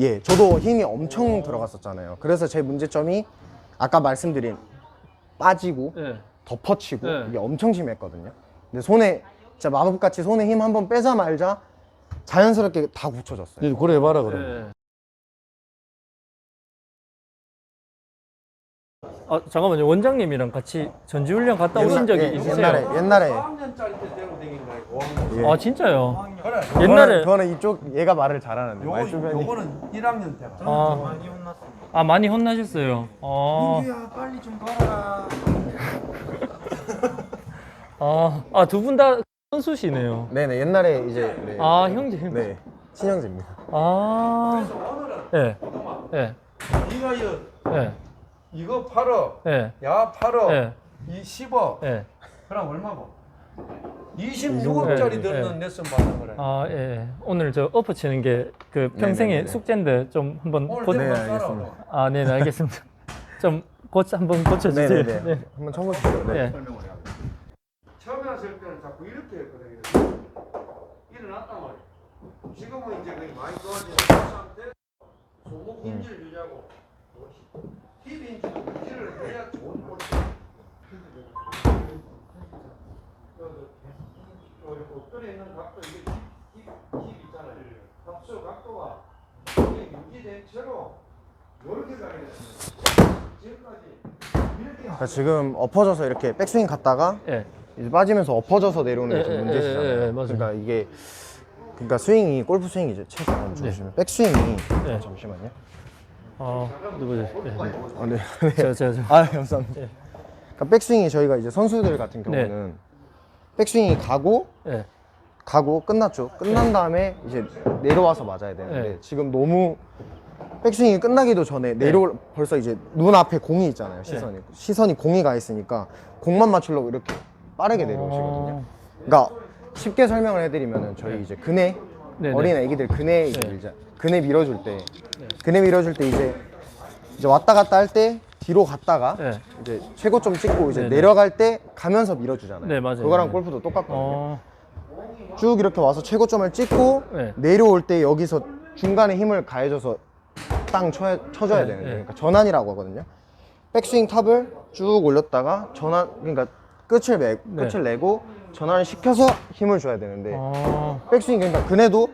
예, 저도 힘이 엄청 들어갔었잖아요. 그래서 제 문제점이 아까 말씀드린 빠지고 예. 덮어치고 네. 이게 엄청 심했거든요. 근데 손에 진짜 마법같이 손에 힘 한 번 빼자 말자 자연스럽게 다 굳혀졌어요. 그래 해봐라 그럼. 예. 아 잠깐만요 원장님이랑 같이 전지훈련 갔다 오신 적이 예, 있으세요? 옛날에 옛날에 4학년짜리 때 거야 5학년 예. 아 진짜요? 그래. 옛날에 저는, 저는 이쪽 얘가 말을 잘하는데 요거, 말주변이 요거는 1학년 때 아, 아 많이 혼나셨어요. 아, 야 빨리 좀 가라. 아, 아, 두 분 다 선수시네요. 네네 옛날에 이제 네, 아, 형제. 네 친형제입니다. 아, 예, 예, 네가 이거, 예, 이거 팔어 예, 야 팔어 예, 이 10억 예. 그럼 얼마고 26억짜리 예, 들는 예. 레슨 받는 거래 아, 예, 예. 오늘 저 엎어치는 게 그 평생의 네네네. 숙제인데 좀 한번 오늘 고... 내 네, 알겠습니다. 아, 네, 네, 알겠습니다. 좀 고쳐 한번 고쳐 주세요. 네네네 네. 한번 쳐보시죠. 네. 예. 설명을 해야 돼 처음에 왔을 때는 자꾸 이렇게 했거든 이렇게. 일어났단 말이야 지금은 이제 그게 많이 좋아진 상태 소목 인지를 유지하고 힙 인지도 유지를 해야 좋은 볼 엎드려 있는 각도 이게 힙, 힙, 힙 있잖아요 탑수 각도가 이게 유지된 채로 이렇게 가야 돼 지금까지 이렇게 그러니까 지금 엎어져서 이렇게 백스윙 갔다가 예. 이제 빠지면서 엎어져서 내려오는 게 예, 좀 예, 문제시잖아요. 예, 예, 맞아요. 그러니까 이게 그러니까 스윙이 골프 스윙이 이제 최소 한번 주시면 백스윙이 네. 잠시만요. 아, 누구죠? 예. 아, 네. 저, 저, 저. 아 감사합니다. 예. 그러니까 백스윙이 저희가 이제 선수들 같은 네. 경우는 백스윙이 가고 예. 가고 끝났죠. 끝난 다음에 이제 내려와서 맞아야 되는데 네. 지금 너무 백스윙이 끝나기도 전에 내려 벌써 이제 눈 앞에 공이 있잖아요. 시선이 시선이 공이 가 있으니까 공만 맞추려고 이렇게 빠르게 내려오시거든요. 어, 그러니까 쉽게 설명을 해드리면은 저희 이제 그네 네네. 어린 애기들 그네 이제 네. 밀자 그네 밀어줄 때 그네 밀어줄 때 이제 이제 왔다 갔다 할 때 뒤로 갔다가 네. 이제 최고점 찍고 이제 네네. 내려갈 때 가면서 밀어주잖아요. 네, 맞아요. 그거랑 네. 골프도 똑같거든요. 어, 쭉 이렇게 와서 최고점을 찍고 네. 내려올 때 여기서 중간에 힘을 가해줘서 땅 쳐, 쳐줘야 네, 되는데 네. 그러니까 전환이라고 하거든요. 백스윙 탑을 쭉 올렸다가 전환 그러니까 끝을 내 네. 끝을 내고 전환을 시켜서 힘을 줘야 되는데 어, 백스윙 그러니까 그네도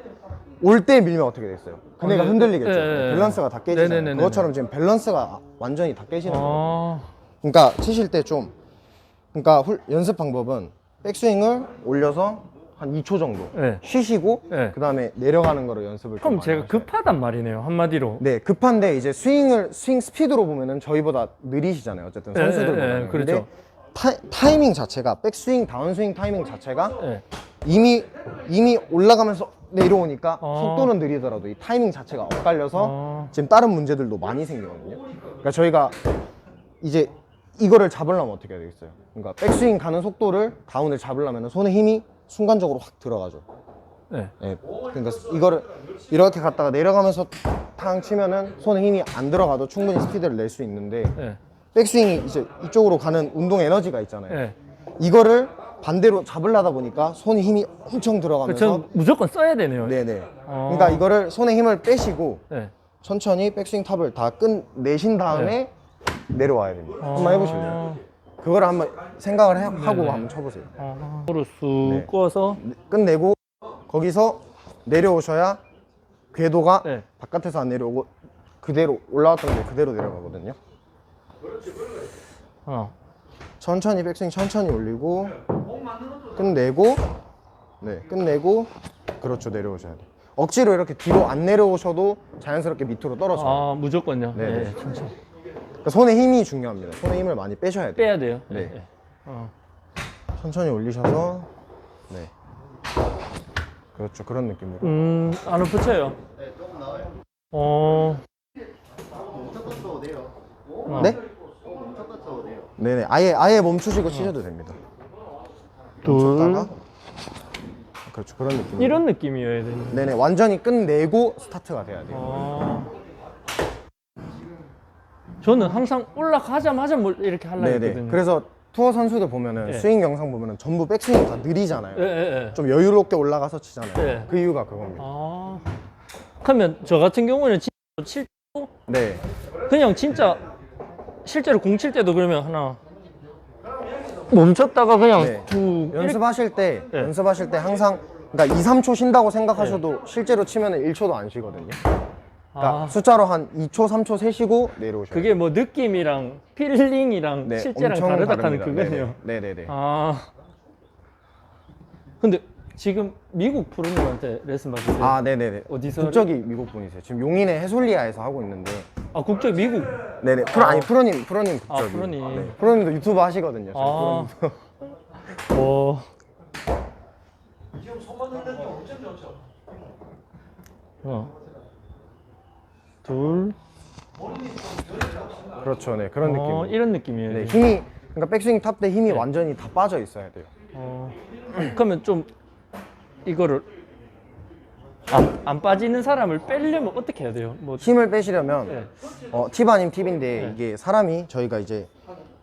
올 때 밀면 어떻게 됐어요? 그네가 어, 네, 흔들리겠죠. 네, 네, 네. 밸런스가 다 깨지잖아요. 네 네 네 네. 그것처럼 지금 밸런스가 완전히 다 깨지는 거예요. 어, 그러니까 치실 때 좀 그러니까 훌- 연습 방법은 백스윙을 올려서 한 2초 정도 네. 쉬시고 네. 그 다음에 내려가는 거로 연습을 좀 그럼 많이 제가 하셔야 돼요. 급하단 말이네요 한마디로. 네 급한데 이제 스윙을 스윙 스피드로 보면은 저희보다 느리시잖아요 어쨌든 네, 선수들보다 네, 네, 그렇죠. 타, 이밍 자체가 백스윙 다운스윙 타이밍 자체가 예. 이미 이미 올라가면서 내려오니까 어. 속도는 느리더라도 이 타이밍 자체가 엇갈려서 어. 지금 다른 문제들도 많이 생기거든요. 그러니까 저희가 이제 이거를 잡으려면 어떻게 해야 되겠어요? 그러니까 백스윙 가는 속도를 다운을 잡으려면 손에 힘이 순간적으로 확 들어가죠. 네. 예. 그러니까 이거를 이렇게 갔다가 내려가면서 탕 치면은 손에 힘이 안 들어가도 충분히 스피드를 낼 수 있는데 예. 백스윙이 이제 이쪽으로 가는 운동 에너지가 있잖아요. 예. 이거를 반대로 잡으려다 보니까 손에 힘이 엄청 들어가면서 전 무조건 써야 되네요. 네네. 어. 그러니까 이거를 손에 힘을 빼시고 네. 천천히 백스윙 탑을 다 끝내신 다음에 내려와야 됩니다. 한번 어. 해보실래요? 그거를 한번 생각을 해- 하고 네네. 한번 쳐보세요. 어, 으로 쑥 네. 구워서 끝내고 거기서 내려오셔야 궤도가 네. 바깥에서 안 내려오고 그대로 올라왔던 게 그대로 내려가거든요. 어. 천천히 백스윙 천천히 올리고 끝내고 네 끝내고 그렇죠 내려오셔야 돼요. 억지로 이렇게 뒤로 안 내려오셔도 자연스럽게 밑으로 떨어져요. 아 무조건요. 네, 네. 네. 천천히 그러니까 손에 힘이 중요합니다. 손에 힘을 많이 빼셔야 돼요. 빼야 돼요. 네. 네. 어. 천천히 올리셔서 네 그렇죠 그런 느낌으로. 음, 안 엎어쳐요. 네, 조금 나와요. 어. 어. 네? 네네 아예 아예 멈추시고 치셔도 됩니다. 둘. 멈췄다가 그렇죠 그런 느낌. 이런 느낌이어야 되는. 네네 완전히 끝내고 스타트가 돼야 돼요. 어. 저는 항상 올라가자마자 뭘 이렇게 하려고 네네. 했거든요. 그래서 투어 선수들 보면은 네. 스윙 영상 보면은 전부 백스윙 다 느리잖아요. 예, 예, 예. 좀 여유롭게 올라가서 치잖아요. 네. 그 이유가 그겁니다. 아. 그러면 저 같은 경우는 진짜 칠 네. 그냥 진짜 실제로 공 칠 때도 그러면 하나 멈췄다가 그냥 네. 툭 이렇게 연습하실 때 네. 연습하실 때 항상 그러니까 2, 3초 쉰다고 생각하셔도 실제로 치면은 1초도 안 쉬거든요. 그러니까 아, 숫자로 한 2초, 3초 세시고 내려오셔요. 그게 뭐 느낌이랑 필링이랑 네, 실제랑 엄청 다르다 하는 다릅니다. 그거네요. 네네. 네네네. 아 근데 지금 미국 프로님한테 레슨 받으세요? 아, 네네네. 어디서? 국적이 미국 분이세요. 지금 용인의 해솔리아에서 하고 있는데. 아 국적 미국. 네네. 프로 아니 프로님 프로님 아, 국적이. 프로님. 네. 프로님도 유튜브 하시거든요. 저희 아. 프로님도. 어. 지금 손 맞는 느낌 엄청 좋죠. 하나, 둘. 그렇죠. 네 그런 어, 느낌. 이런 느낌이에요. 네, 지금. 힘이 그러니까 백스윙 탑 때 힘이 네. 완전히 다 빠져 있어야 돼요. 어. 그러면 좀 이거를 안, 안 빠지는 사람을 빼려면 어떻게 해야 돼요? 뭐 힘을 빼시려면 네. 어, 팁 아닌 팁인데 네. 이게 사람이 저희가 이제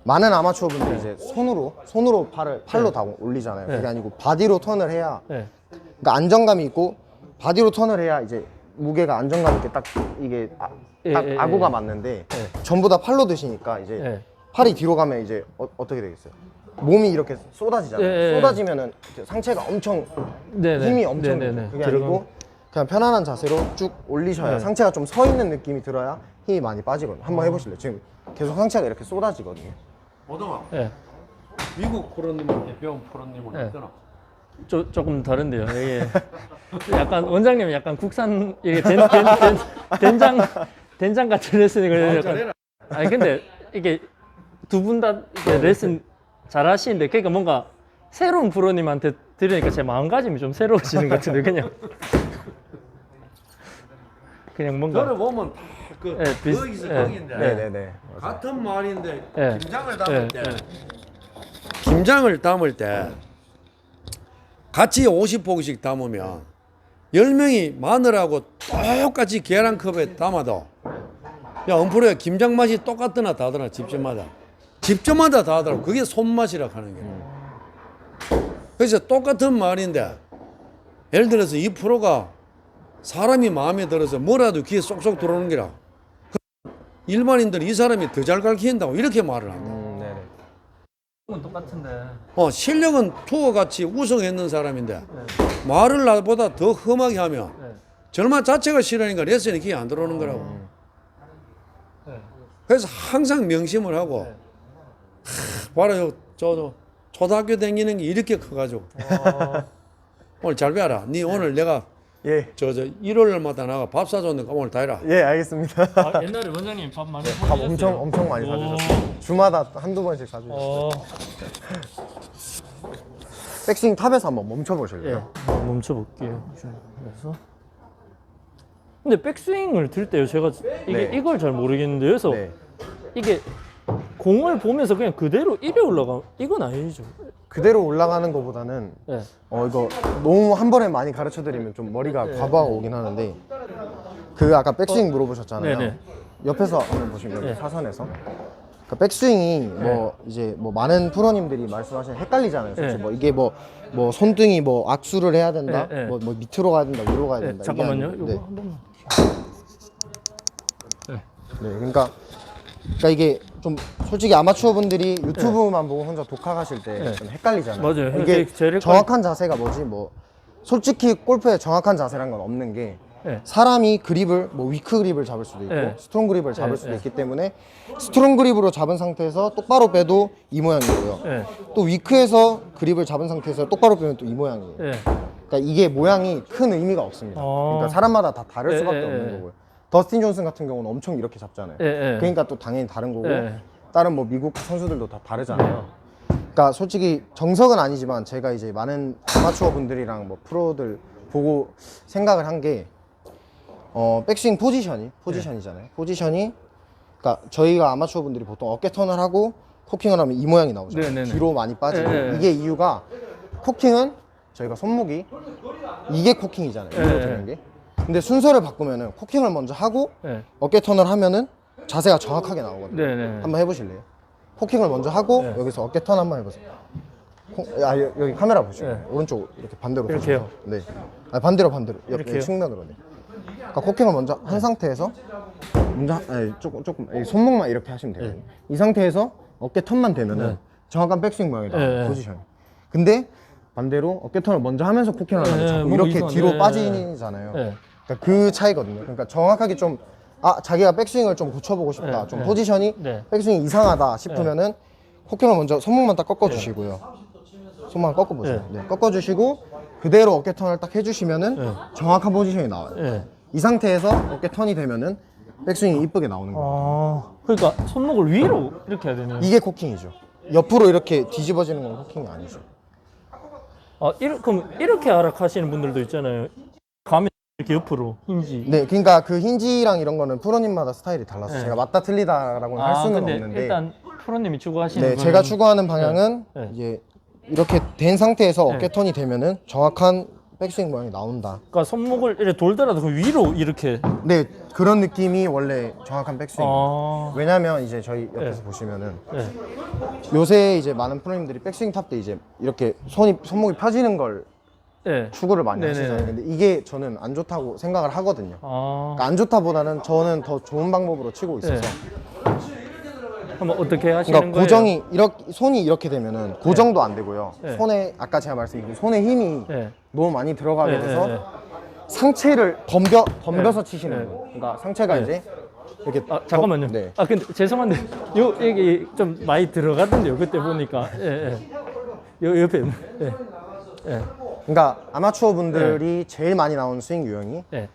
많은 아마추어 분들이 이제 손으로 손으로 팔을 팔로 네. 다 올리잖아요. 네. 그게 아니고 바디로 턴을 해야 네. 그러니까 안정감이 있고 바디로 턴을 해야 이제 무게가 안정감 있게 딱 이게 아, 예, 딱 예, 아구가 예. 맞는데 네. 전부 다 팔로 드시니까 이제 네. 팔이 뒤로 가면 이제 어, 떻게 되겠어요? 몸이 이렇게 쏟아지잖아요. 예, 예, 예. 쏟아지면은 이제 상체가 엄청 네, 네. 힘이 엄청 네, 네. 네. 그게 들어가면- 아니고 그냥 편안한 자세로 쭉 올리셔야 네. 상체가 좀 서 있는 느낌이 들어야 힘이 많이 빠지거든요. 한번 해보실래요? 지금 계속 상체가 이렇게 쏟아지거든요. 오동아, 네. 미국 프로님한테 배운 프로님은 네. 어떠나? 조, 조금 다른데요. 이게 약간 원장님이 약간 국산 이게 된, 된, 된, 된 장 된장 같은 레슨을 아, 약간. 아니 근데 이게 두 분 다 레슨 잘 하시는데 그러니까 뭔가 새로운 프로님한테 들으니까 제 마음가짐이 좀 새로워지는 것 같은데 그냥 그냥 뭔가 들어보면 다그 예, 비슷- 거기서 예, 거기인데 네네네. 같은 말인데 예. 김장을 예, 담을 때 예. 김장을 담을 때 같이 50포기씩 담으면 10명이 마늘하고 똑같이 계란컵에 담아도 야 엄프로야 김장 맛이 똑같더나 다르나 집집마다 집집마다 다르더라고 그게 손맛이라 하는 게 그래서 똑같은 말인데 예를 들어서 이 프로가 사람이 마음에 들어서 뭐라도 귀에 쏙쏙 들어오는 게라 일반인들이 이 사람이 더 잘 가르친다고 이렇게 말을 한다 음, 네네. 은 똑같은데 어, 실력은 투어 같이 우승했는 사람인데 말을 나보다 더 험하게 하면 네. 절마 자체가 싫으니까 레슨이 귀에 안 들어오는 거라고. 네. 그래서 항상 명심을 하고 네. 하, 봐라 요, 저, 저 초등학교 다니는 게 이렇게 커가지고 어, 오늘 잘 배워라. 니 오늘 내가 예. 저, 저 일요일마다 나가 밥 사줬는데 오늘 다 해라. 예, 알겠습니다. 아, 옛날에 원장님 밥 많이 밥 엄청 엄청 많이 오. 사주셨어요. 주마다 한두 번씩 사주셨어요. 어, 백스윙 탑에서 한번 멈춰 예, 보실래요? 한번 멈춰볼게요. 그래서 근데 백스윙을 들 때요, 제가 이게 네. 이걸 잘 모르겠는데 그래서 네. 이게 공을 보면서 그냥 그대로 이래 올라가 이건 아니죠. 그대로 올라가는 것보다는 예, 어 이거 너무 한 번에 많이 가르쳐 드리면 좀 머리가 과부하가 오긴 하는데 그 아까 백스윙 물어보셨잖아요. 네네. 옆에서 한번 보시면 여기 네. 사선에서 그 백스윙이 뭐 이제 뭐 많은 프로님들이 말씀하시는 헷갈리잖아요. 솔직히 네. 뭐 이게 뭐 뭐 손등이 뭐 악수를 해야 된다, 네, 네. 뭐, 뭐 밑으로 가야 된다, 위로 가야 예, 된다. 이게 잠깐만요. 아니고, 이거 네. 한 번만. 네. 네, 그러니까 그러니까 이게 좀 솔직히 아마추어 분들이 유튜브만 보고 혼자 독학하실 때 네. 좀 헷갈리잖아요. 맞아요. 이게 제일- 제일 헷갈리- 정확한 자세가 뭐지? 뭐 솔직히 골프에 정확한 자세란 건 없는 게 예. 사람이 그립을 뭐 위크 그립을 잡을 수도 있고 네. 스트롱 그립을 잡을 네, 수도 네. 있기 때문에 스트롱 그립으로 잡은 상태에서 똑바로 빼도 이 모양이고요. 예. 또 위크에서 그립을 잡은 상태에서 똑바로 빼면 또 이 모양이에요. 예. 그러니까 이게 모양이 큰 의미가 없습니다. 어. 그러니까 사람마다 다 다를 예, 수밖에 예, 없는 예. 거고요. 더스틴 존슨 같은 경우는 엄청 이렇게 잡잖아요. 예, 예. 그러니까 또 당연히 다른 거고 예. 다른 뭐 미국 선수들도 다 다르잖아요. 그러니까 솔직히 정석은 아니지만 제가 이제 많은 아마추어 분들이랑 뭐 프로들 보고 생각을 한 게 어, 백스윙 포지션이 포지션이잖아요. 포지션이 그러니까 저희가 아마추어 분들이 보통 어깨 턴을 하고 코킹을 하면 이 모양이 나오잖아요. 네, 네, 네. 뒤로 많이 빠지고 네, 네. 이게 이유가 코킹은 저희가 손목이 이게 코킹이잖아요. 네, 이로 게. 근데 순서를 바꾸면은 코킹을 먼저 하고 예. 어깨 턴을 하면은 자세가 정확하게 나오거든요. 네, 네. 한번 해보실래요? 코킹을 먼저 하고 네. 여기서 어깨 턴 한번 해보세요. 코- 아 여- 여기 카메라 보시고 네. 오른쪽 이렇게 반대로 이렇게요? 네. 아 반대로 반대로. 옆- 이렇게요? 여기 측면으로 네. 그러니까 코킹을 먼저 한 상태에서 먼저 하- 아니, 조금 조금 아니, 손목만 이렇게 하시면 되거든요. 이 상태에서 어깨 턴만 되면은 네. 정확한 백스윙 모양이 나와요. 네, 네. 포지션이. 근데 반대로 어깨 턴을 먼저 하면서 코킹을 하면 네, 자꾸 뭔가 이렇게 이상하네. 뒤로 네, 빠지잖아요. 네. 그러니까 그 차이거든요. 그러니까 정확하게 좀 아, 자기가 백스윙을 좀 고쳐보고 싶다. 네, 좀 네. 포지션이 네. 백스윙이 이상하다 싶으면은 코킹을 먼저 손목만 딱 꺾어 주시고요. 손만 꺾어 보세요. 네. 꺾어 주시고 그대로 어깨 턴을 딱 해 주시면은 네. 정확한 포지션이 나와요. 예. 이 상태에서 어깨 턴이 되면은 백스윙이 이쁘게 나오는 거예요. 아, 그러니까 손목을 위로 이렇게 해야 되네요. 이게 코킹이죠. 옆으로 이렇게 뒤집어지는 건 코킹이 아니죠. 아, 이렇, 그럼 이렇게 하락하시는 분들도 있잖아요. 이렇게 옆으로 힌지. 네, 그러니까 그 힌지랑 이런 거는 프로님마다 스타일이 달라서 네. 제가 맞다 틀리다라고는 할 아, 수는 근데 없는데 일단 프로님이 추구하시는 네, 제가 추구하는 방향은 네. 이제 이렇게 된 상태에서 네. 어깨 턴이 되면은 정확한 백스윙 모양이 나온다. 그러니까 손목을 이렇게 돌더라도 그 위로 이렇게 네, 그런 느낌이 원래 정확한 백스윙. 아, 왜냐면 이제 저희 옆에서 보시면은 네. 요새 이제 많은 프로님들이 백스윙 탑 때 이제 이렇게 손이 손목이 펴지는 걸 네. 추구를 많이 네네네. 하시잖아요. 근데 이게 저는 안 좋다고 생각을 하거든요. 아, 그러니까 안 좋다보다는 저는 더 좋은 방법으로 치고 있어서. 네. 한번 어떻게 하시는 그러니까 거예요? 고정이 이렇게 손이 이렇게 되면은 고정도 안 되고요. 네. 손에 아까 제가 말씀드린 손에 힘이 네. 너무 많이 들어가게 네, 돼서 네, 네. 상체를 덤벼 덤벼서 네. 치시는 네. 거예요. 그러니까 상체가 네. 이제 이렇게 아 잠깐만요. 덤- 네. 아 근데 죄송한데 요 여기 좀 많이 들어가던데요. 그때 보니까 예 예. 요 옆에 있는. 예. 예. 그러니까 아마추어 분들이 제일 많이 나오는 스윙 유형이 예.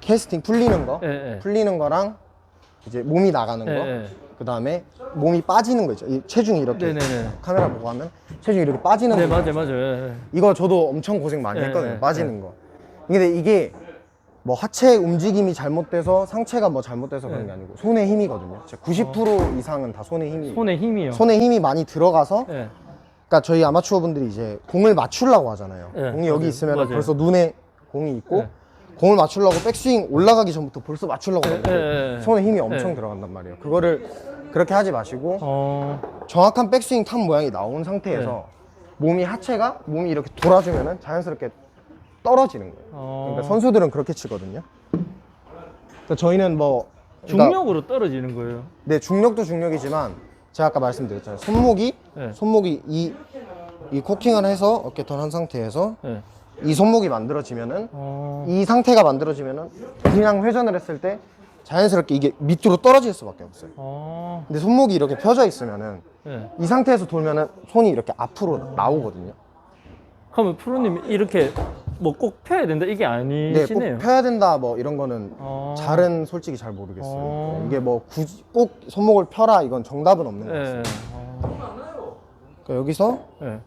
캐스팅 풀리는 거, 예, 예. 풀리는 거랑 이제 몸이 나가는 거, 예, 예. 그 다음에 몸이 빠지는 거 있죠. 이 체중이 이렇게 네 네 네. 카메라 보고 하면 체중이 이렇게 빠지는 네 거. 맞아요 맞아요. 예, 이거 저도 엄청 고생 많이 예, 했거든요. 예, 빠지는 거. 근데 이게 뭐 하체 움직임이 잘못돼서 상체가 뭐 잘못돼서 그런 게 아니고 손의 힘이거든요. 진짜 90% 이상은 다 손의 힘이. 예. 손에 힘이요. 손에 힘이 많이 들어가서 예. 그러니까 저희 아마추어 분들이 이제 공을 맞추려고 하잖아요. 네, 공이 여기 맞아요. 있으면 맞아요. 벌써 눈에 공이 있고 네. 공을 맞추려고 백스윙 올라가기 전부터 벌써 맞추려고 네, 하는데 네, 네. 손에 힘이 엄청 네. 들어간단 말이에요. 그거를 그렇게 하지 마시고 어. 정확한 백스윙 탑 모양이 나온 상태에서 네. 몸이 하체가 몸이 이렇게 돌아주면은 자연스럽게 떨어지는 거예요. 어. 그러니까 선수들은 그렇게 치거든요. 그러니까 저희는 뭐 그러니까 중력으로 떨어지는 거예요. 네 중력도 중력이지만 제가 아까 말씀드렸잖아요. 손목이 네. 손목이 이, 이 코킹을 해서 어깨 턴한 상태에서 예. 이 손목이 만들어지면은 어. 이 상태가 만들어지면은 그냥 회전을 했을 때 자연스럽게 이게 밑으로 떨어질 수밖에 없어요. 어. 근데 손목이 이렇게 펴져 있으면은 예. 이 상태에서 돌면은 손이 이렇게 앞으로 나오거든요. 그러면 프로님 이렇게 뭐 꼭 펴야 된다 이게 네, 아니시네요. 꼭 펴야 된다 뭐 이런 거는 어. 잘은 솔직히 잘 모르겠어요. 어. 네, 이게 뭐 굳이 꼭 손목을 펴라 이건 정답은 없는 것 같아요. 예. 어. 그러니까 여기서 예.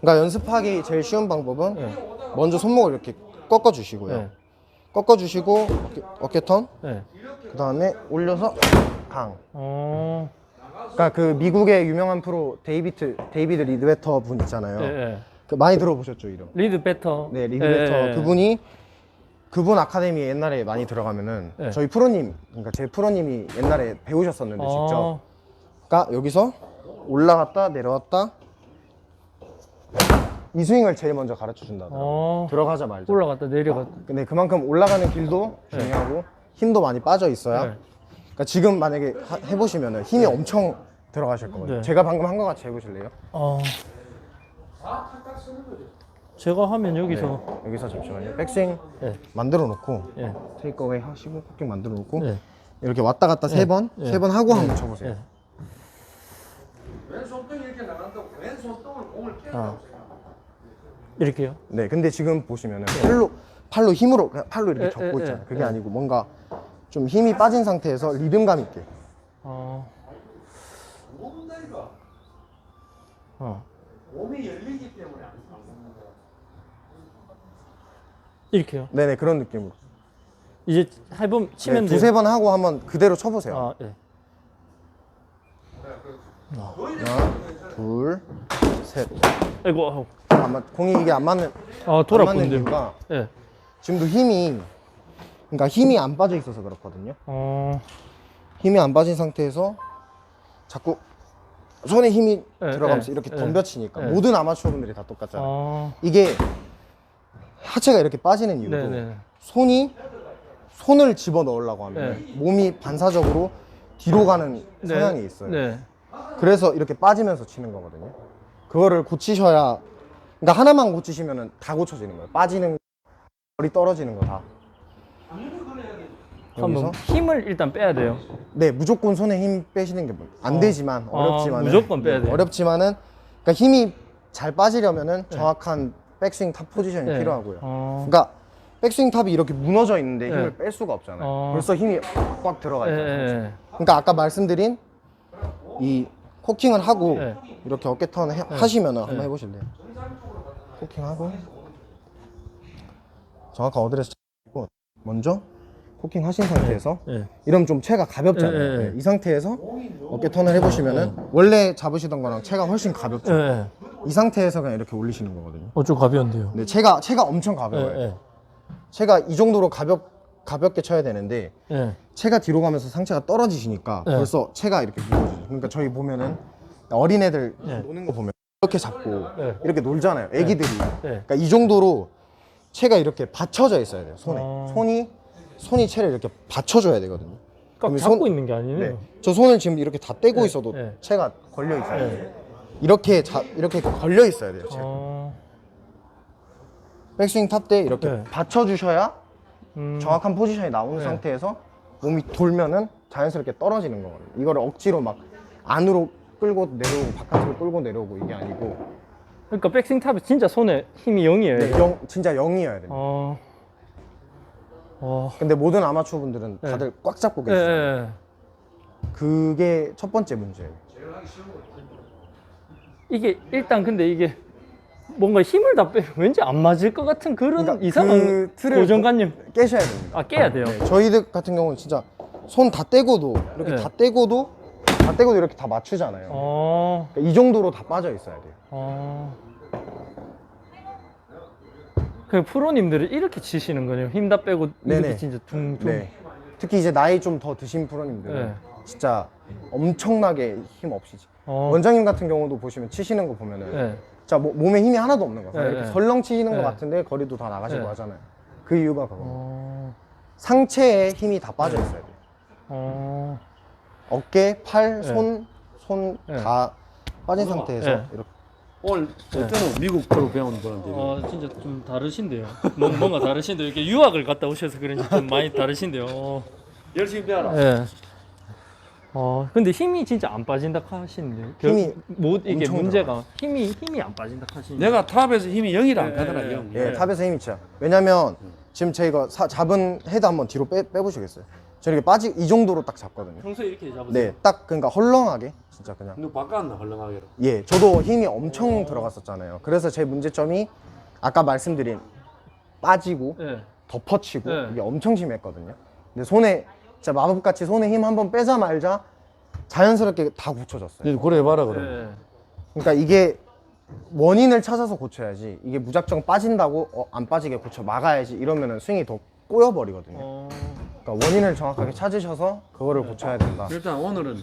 그러니까 연습하기 제일 쉬운 방법은 예. 먼저 손목을 이렇게 꺾어 주시고요. 예. 꺾어 주시고 어깨, 어깨 턴, 예. 그 다음에 올려서 강. 어. 그러니까 그 미국의 유명한 프로 데이비드 데이비드 리드베터 분 있잖아요. 예. 예. 그 많이 들어보셨죠 이름? 리드 베터. 네, 리드베터 예. 그분이 그분 아카데미 옛날에 많이 들어가면은 네. 저희 프로님, 그러니까 제 프로님이 옛날에 배우셨었는데 직접. 어. 그러니까 여기서 올라갔다 내려왔다 이 스윙을 제일 먼저 가르쳐 준다더라고요. 어. 들어가자 말자. 올라갔다 내려갔다. 근데 그만큼 올라가는 길도 네. 중요하고 힘도 많이 빠져 있어야. 네. 그러니까 지금 만약에 하- 해보시면은 힘이 엄청 들어가실 거거든요. 네. 제가 방금 한 거 같이 해보실래요? 어. 제가 하면 여기서 네. 여기서 잠시만요. 백스윙 예. 만들어 놓고 예. 테이크어웨이 하시고 코킹 만들어 놓고 예. 이렇게 왔다 갔다 세 번, 네. 세번 하고 한번 쳐보세요. 예. 왼손등이 이렇게 나간다고 왼손등을 공을 아. 이렇게요? 네, 근데 지금 보시면은 팔로 팔로 힘으로 그냥 팔로 이렇게 예, 접고 예, 있잖아요. 예, 그게 예. 아니고 뭔가 좀 힘이 빠진 상태에서 리듬감 있게. 어. 어. 몸이 열리기 때문에 안 상승하는 거야. 이렇게요. 네네 그런 느낌으로. 이제 해보면 치면 네, 돼요. 두세 번 하고 한번 그대로 쳐보세요. 아, 예. 하나, 둘, 셋. 아이고. 아우. 안 맞, 공이 이게 안 맞는 아, 안 맞는 돌아본대요. 이유가 예. 지금도 힘이 그러니까 힘이 안 빠져 있어서 그렇거든요. 어. 힘이 안 빠진 상태에서 자꾸 손에 힘이 예, 들어가면서 예, 이렇게 예. 덤벼치니까 예. 모든 아마추어 분들이 다 똑같잖아요. 어. 이게 하체가 이렇게 빠지는 이유도 네네. 손이 손을 집어 넣으려고 하면 몸이 반사적으로 뒤로 가는 네. 성향이 있어요. 네. 그래서 이렇게 빠지면서 치는 거거든요. 그거를 고치셔야 그러니까 하나만 고치시면은 다 고쳐지는 거예요. 빠지는 거리 떨어지는 거 다. 한번 힘을 일단 빼야 돼요. 네 무조건 손에 힘 빼시는 게안 어. 되지만 아, 어렵지만 무조건 빼야 돼요. 어렵지만은 그러니까 힘이 잘 빠지려면은 정확한 백스윙 탑 포지션이 네. 필요하고요. 어. 그러니까 백스윙 탑이 이렇게 무너져 있는데 네. 힘을 뺄 수가 없잖아요. 어. 벌써 힘이 꽉 들어가 예, 있잖아요. 예, 그러니까 아까 말씀드린 이 코킹을 하고 네. 이렇게 어깨 턴 해- 하시면은 한번 네. 해보실래요? 코킹하고 정확한 어드레스 먼저 코킹 하신 상태에서 예. 이러면 좀 체가 가볍잖아요. 네, 네, 네. 네, 이 상태에서 어깨 턴을 해보시면은 원래 잡으시던 거랑 체가 훨씬 가볍죠. 예, 예. 이 상태에서 그냥 이렇게 올리시는 거거든요. 어, 좀 가벼운데요. 근데 체가 체가 엄청 예, 가벼워요. 예. 체가 이 정도로 가볍 가볍게 쳐야 되는데 예. 체가 뒤로 가면서 상체가 떨어지시니까 네. 벌써 체가 이렇게 무거워지죠. 그러니까 저희 보면은 어린애들 네. 노는 거 보면 이렇게 잡고 네. 이렇게 놀잖아요. 애기들이. 네. 그러니까 이 정도로 체가 이렇게 받쳐져 있어야 돼요. 손에. 어. 손이 손이 체를 이렇게 받쳐줘야 되거든요. 꽉 그러면 잡고 손- 있는 게 아니네요. 네. 저 손을 지금 이렇게 다 떼고 네. 있어도 네. 체가 걸려 있어요. 네. 이렇게 자, 이렇게 걸려 있어야 돼요. 체가. 어. 백스윙 탑 때 이렇게 네. 받쳐주셔야 음. 정확한 포지션이 나오는 네. 상태에서 몸이 돌면은 자연스럽게 떨어지는 거거든요. 이거를 억지로 막 안으로 끌고 내려오고 바깥으로 끌고 내려오고 이게 아니고 그러니까 백스윙 탑이 진짜 손에 힘이 0이에요. 네, 영, 진짜 0이어야 됩니다. 어. 어. 근데 모든 아마추어 분들은 네. 다들 꽉 잡고 예, 계세요. 예. 그게 첫 번째 문제예요. 이게 일단 근데 이게 뭔가 힘을 다 빼면 왠지 안 맞을 것 같은 그런 그러니까 이상한 그 틀을 고정관념. 깨셔야 됩니다. 아 깨야 돼요. 네, 저희들 같은 경우는 진짜 손 다 떼고도 이렇게 네. 다 떼고도 다 떼고도 이렇게 다 맞추잖아요. 어. 그러니까 이 정도로 다 빠져 있어야 돼요. 어. 그 프로님들이 이렇게 치시는 거네요. 힘 다 빼고 이렇게 네네. 진짜 둥둥. 네. 특히 이제 나이 좀 더 드신 프로님들은 네. 진짜 엄청나게 힘 없이 치- 어. 원장님 같은 경우도 보시면 치시는 거 보면은 네. 진짜 뭐- 몸에 힘이 하나도 없는 거예요. 네, 이렇게 네. 설렁 치시는 네. 것 같은데 거리도 다 나가시고 네. 하잖아요. 그 이유가 그거. 어. 상체에 힘이 다 빠져 있어야 돼요. 어. 어깨, 팔, 네. 손, 손 네. 다 빠진 상태에서 네. 이렇게 오늘 어때는 미국 프로 배운 분한테 어, 진짜 좀 다르신데요. 뭔- 뭔가 다르신데요. 이렇게 유학을 갔다 오셔서 그런지 좀 많이 다르신데요. 어. 열심히 배워라. 예. 어, 근데 힘이 진짜 안 빠진다 하시는데요. 결- 힘이 뭐 이게 엄청 문제가 힘이 힘이 안 빠진다 하시는데. 내가 탑에서 힘이 0이라 안 예, 가더라 예, 0. 예, 네. 탑에서 힘이 차요. 왜냐면 지금 저희가 사- 잡은 헤드 한번 뒤로 빼, 빼보시겠어요? 저 이렇게 빠지 이 정도로 딱 잡거든요. 평소에 이렇게 잡으세요. 네, 딱 그러니까 헐렁하게 진짜 그냥. 너 바꿨나 헐렁하게로. 예, 저도 힘이 엄청 들어갔었잖아요. 그래서 제 문제점이 아까 말씀드린 빠지고 예. 덮어치고 네. 이게 엄청 심했거든요. 근데 손에 진짜 마법같이 손에 힘 한번 빼자 말자 자연스럽게 다 고쳐졌어요. 너 그래 해봐라 예. 그럼. 그러니까 이게 원인을 찾아서 고쳐야지 이게 무작정 빠진다고 어, 안 빠지게 고쳐 막아야지 이러면은 스윙이 더 꼬여버리거든요. 어. 그러니까 원인을 정확하게 찾으셔서 그거를 고쳐야 된다. 일단 오늘은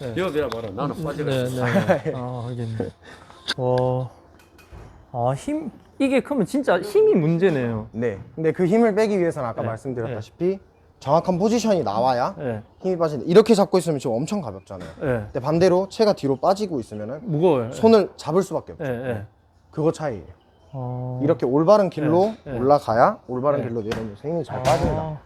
네. 배워 배워봐라. 나는 빠지라. 네, 네. 아, 알겠네. 어. 아, 힘 이게 그러면 진짜 힘이 문제네요. 네. 근데 그 힘을 빼기 위해서는 아까 네. 말씀드렸다시피 정확한 포지션이 나와야 예. 힘이 빠진다. 이렇게 잡고 있으면 지금 엄청 가볍잖아요. 예. 근데 반대로 체가 뒤로 빠지고 있으면은 무거워요. 손을 잡을 수밖에 없죠. 예, 예. 그거 차이예요. 어. 이렇게 올바른 길로 네, 네. 올라가야 올바른 네. 길로 내려오면서 힘이 잘 빠진다. 아.